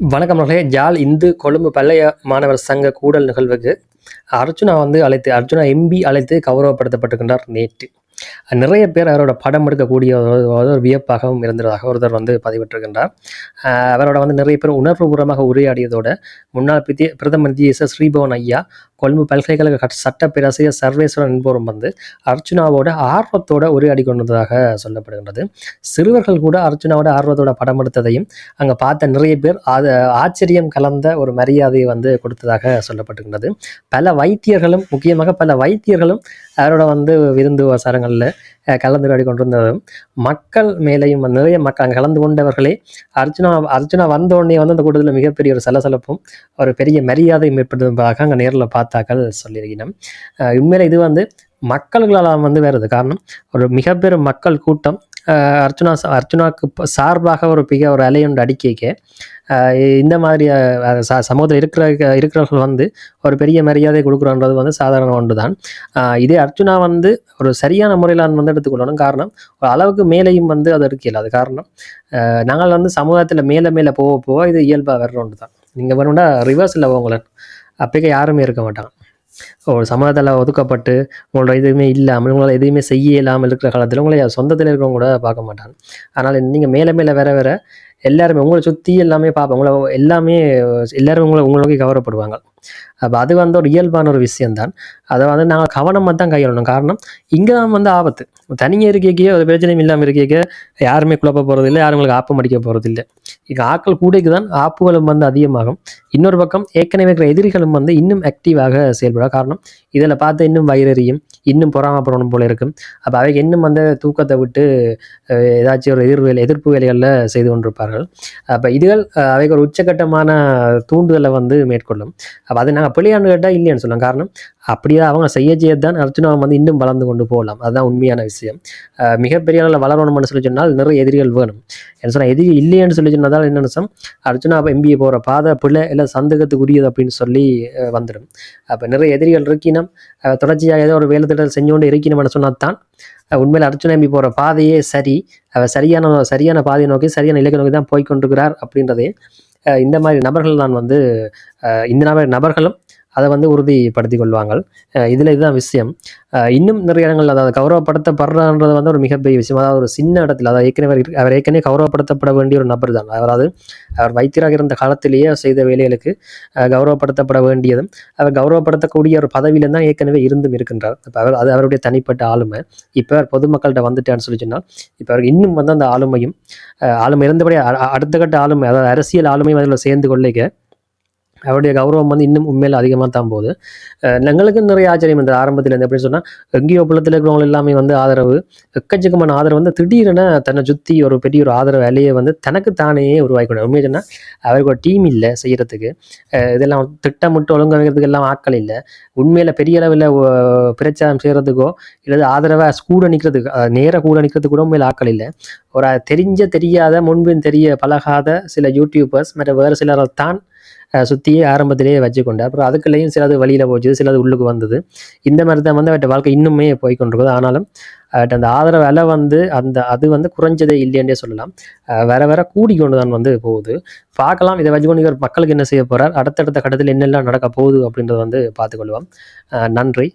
வணக்கம் நண்பர்களே. ஜால் இந்து கொழும்பு பள்ளைய மாணவர் சங்க கூடல் நிகழ்வுக்கு அர்ஜுனா வந்து அழைத்து அர்ஜுனா எம்பி அழைத்து கௌரவப்படுத்தப்பட்டிருக்கின்றார் நேற்று. நிறைய பேர் அவரோட படம் எடுக்கக்கூடிய ஒரு வியப்பாகவும் இருந்ததாக ஒருத்தர் வந்து பதிவிட்டிருக்கின்றார். அவரோட வந்து நிறைய பேர் உணர்வுபூர்வமாக உரையாடியதோட முன்னாள் பித்திய பிரதமர் ஜி எஸ் எஸ் ஸ்ரீபவன் ஐயா கொழும்பு பல்கலைக்கழக சட்டப்பேராசிரியர் சர்வேஸ்வரன் என்பவரும் வந்து அர்ஜுனாவோட ஆர்வத்தோட உரையாடி கொண்டதாக சொல்லப்படுகின்றது. சிறுவர்கள் கூட அர்ஜுனாவோட ஆர்வத்தோட படம் எடுத்ததையும் அங்கே பார்த்த நிறைய பேர் அது ஆச்சரியம் கலந்த ஒரு மரியாதையை வந்து கொடுத்ததாக சொல்லப்பட்டுகின்றது பல வைத்தியர்களும் முக்கியமாக பல வைத்தியர்களும் அவரோட வந்து விருந்து வசாரங்களில் கலந்துரையாடி கொண்டிருந்ததும் மக்கள் மேலேயும் நிறைய மக்கள் அங்கே கலந்து கொண்டவர்களே அர்ஜுனா அர்ஜுனா வந்த உடனே வந்து அந்த கூட்டத்தில் மிகப்பெரிய ஒரு சலசலப்பும் ஒரு பெரிய மரியாதையும் ஏற்பட்டதாக அங்கே நேரில் பார்த்தாக்கள் சொல்லியிருக்கிறோம் உண்மையில் இது வந்து மக்கள்களால் வந்து வருது காரணம்? ஒரு மிகப்பெரும் மக்கள் கூட்டம் அர்ச்சுனா அர்ச்சனாவுக்கு சார்பாக ஒரு மிக ஒரு அலையுண்டு அடிக்கைக்கு இந்த மாதிரி ச சமூகத்தில் இருக்கிற இருக்கிறவர்கள் வந்து ஒரு பெரிய மரியாதை கொடுக்குறோன்றது வந்து சாதாரண ஒன்று தான் இதே அர்ஜுனா வந்து ஒரு சரியான முறையில் வந்து எடுத்துக்கொள்ளணும். காரணம் ஒரு அளவுக்கு மேலேயும் வந்து அது எடுக்கல அது காரணம் நாங்கள் வந்து சமூகத்தில் மேலே மேலே போக போக இது இயல்பாக வர்ற ஒன்று தான் நீங்கள் வேணும்னா ரிவர்ஸில் போங்களேன் அப்போக்கே யாருமே இருக்க மாட்டாங்க. ஒரு சமூகத்தில் ஒதுக்கப்பட்டு உங்களோட எதுவுமே இல்லாமல் உங்களால் எதுவுமே செய்ய இல்லாமல் இருக்கிற காலத்தில் உங்களை சொந்தத்தில் இருக்கிறவங்க கூட பார்க்க மாட்டாங்க. அதனால் நீங்கள் மேலே மேலே வேற வேற எல்லாருமே உங்களை சுற்றி எல்லாமே பார்ப்பாங்க உங்களை எல்லாமே எல்லாரும் உங்களை உங்களை நோக்கி கவரப்படுவாங்க. அப்போ அது வந்து ஒரு இயல்பான ஒரு விஷயம்தான். அதை வந்து நாங்கள் கவனமாக தான் கையாளணும். காரணம் இங்கே தான் வந்து ஆபத்து. தனியாக இருக்கைக்கே ஒரு பிரச்சனையும் இல்லாமல் இருக்கைக்க யாருமே குழப்ப போகிறதில்லை யாரும் உங்களுக்கு ஆப்பம் அடிக்க போகிறதில்லை இங்கே ஆக்கள் கூடைக்கு தான் ஆப்புகளும் வந்து அதிகமாகும். இன்னொரு பக்கம் ஏற்கனவே இருக்கிற எதிரிகளும் வந்து இன்னும் ஆக்டிவாக செயல்பட காரணம் இதில் பார்த்து இன்னும் வயிறறியும் இன்னும் பொறாமப்படணும் போல இருக்கும். அப்போ அவைக்கு இன்னும் வந்து தூக்கத்தை விட்டு அஹ், ஏதாச்சும் ஒரு எதிர் வேலை எதிர்ப்பு வேலைகளில் செய்து கொண்டிருப்பார்கள். அப்போ இதுகள் அவைக்கு ஒரு உச்சகட்டமான தூண்டுதலை வந்து மேற்கொள்ளும். அப்போ அது நாங்கள் பிள்ளையாண்டு கேட்டால் இல்லைன்னு சொன்னோம் காரணம் அப்படியே அவங்க செய்ய செய்ய தான் அர்ஜுனா வந்து இன்னும் வளர்ந்து கொண்டு போகலாம். அதுதான் உண்மையான விஷயம். மிகப்பெரிய அளவில் வளரணும்னு சொல்லி சொன்னால் நிறைய எதிரிகள் வேணும். என்ன சொன்னால் எதிரி இல்லைன்னு சொல்லி சொன்னதால் என்ன நிமிஷம் அர்ஜுனா எம்பிஏ போகிற பாதை பிள்ளை இல்லை சந்தேகத்துக்குரியது அப்படின்னு சொல்லி வந்துடும். அப்போ நிறைய எதிரிகள் இருக்கினும். தொடர்ச்சியாக ஏதோ ஒரு வேலை திட்டம் செஞ்சோண்டு இருக்கணும்னு சொன்னால் தான் உண்மையில் அர்ஜுனா எம்பி போகிற பாதையே சரி. அவர் சரியான சரியான பாதையை நோக்கி சரியான இலக்கை நோக்கி தான் போய்கொண்டிருக்கிறார் அப்படின்றதே இந்த மாதிரி நபர்கள் தான் வந்து இந்த மாதிரி நபர்களும் அதை வந்து உறுதிப்படுத்தி கொள்வாங்க இதில் இதுதான் விஷயம். இன்னும் நிறைய இடங்கள் அதாவது கௌரவப்படுத்தப்படுறன்றது வந்து ஒரு மிகப்பெரிய விஷயம். அதாவது ஒரு சின்ன இடத்துல அதாவது ஏற்கனவே அவர் ஏற்கனவே கௌரவப்படுத்தப்பட வேண்டிய ஒரு நபர் தான். அதாவது அவர் வைத்தியராக இருந்த காலத்திலேயே செய்த வேலைகளுக்கு கௌரவப்படுத்தப்பட வேண்டியதும் அவர் கௌரவப்படுத்தக்கூடிய ஒரு பதவியில தான் ஏற்கனவே இருந்தும் இருக்கின்றார். இப்போ அவர் அது அவருடைய தனிப்பட்ட ஆளுமை. இப்போ அவர் பொதுமக்கள்கிட்ட வந்துட்டான்னு சொல்லி சொன்னால் இப்போ அவர் இன்னும் வந்து அந்த ஆளுமையும் ஆளுமை இருந்தபடி அ- அடுத்த கட்ட ஆளுமை அதாவது அரசியல் ஆளுமையும் அதில் சேர்ந்து கொள்ளைக்க அவருடைய கௌரவம் வந்து இன்னும் உண்மையில் அதிகமாக தான் போகுது. எங்களுக்கு நிறைய ஆச்சரியம் இந்த ஆரம்பத்தில் இருந்து எப்படி சொன்னால் எங்கேயோ புலத்தில் இருக்கிறவங்க எல்லாமே வந்து ஆதரவு எக்கச்சக்கமான ஆதரவு வந்து திடீரென தன்னை சுற்றி ஒரு பெரிய ஒரு ஆதரவு வேலையை வந்து தனக்கு தானே உருவாக்கணும் உண்மையை சொன்னால் அவருக்கு ஒரு டீம் இல்லை செய்கிறதுக்கு இதெல்லாம் திட்டமிட்டு ஒழுங்கு வைக்கிறதுக்கு எல்லாம் ஆட்கள் இல்லை. உண்மையில் பெரிய அளவில் பிரச்சாரம் செய்கிறதுக்கோ இல்லை ஆதரவாக கூட நிற்கிறதுக்கு நேராக கூட நிற்கிறதுக்கு கூட உண்மையில் ஆட்கள் இல்லை. ஒரு தெரிஞ்ச தெரியாத முன்பின் தெரிய பழகாத சில யூடியூபர்ஸ் மற்ற வேறு சிலரை தான் சுற்றியே ஆரம்பத்திலேயே வச்சுக்கொண்டு அப்புறம் அதுக்குள்ளேயும் சிலது வழியில் போச்சு சிலது உள்ளுக்கு வந்தது. இந்த மாதிரி தான் வந்து அவட்ட வாழ்க்கை இன்னுமே போய் கொண்டிருக்குது ஆனாலும் அவட்ட அந்த ஆதரவு விலை வந்து அந்த அது வந்து குறைஞ்சதே இல்லைன்றே சொல்லலாம். வேற வர வர கூடிக்கொண்டு தான் வந்து போகுது. பார்க்கலாம் இதை வச்சுக்கொண்டு இவர் மக்களுக்கு என்ன செய்ய போகிறார் அடுத்தடுத்த கட்டத்தில் என்னெல்லாம் நடக்க போகுது அப்படின்றத வந்து பார்த்துக்கொள்வோம். நன்றி.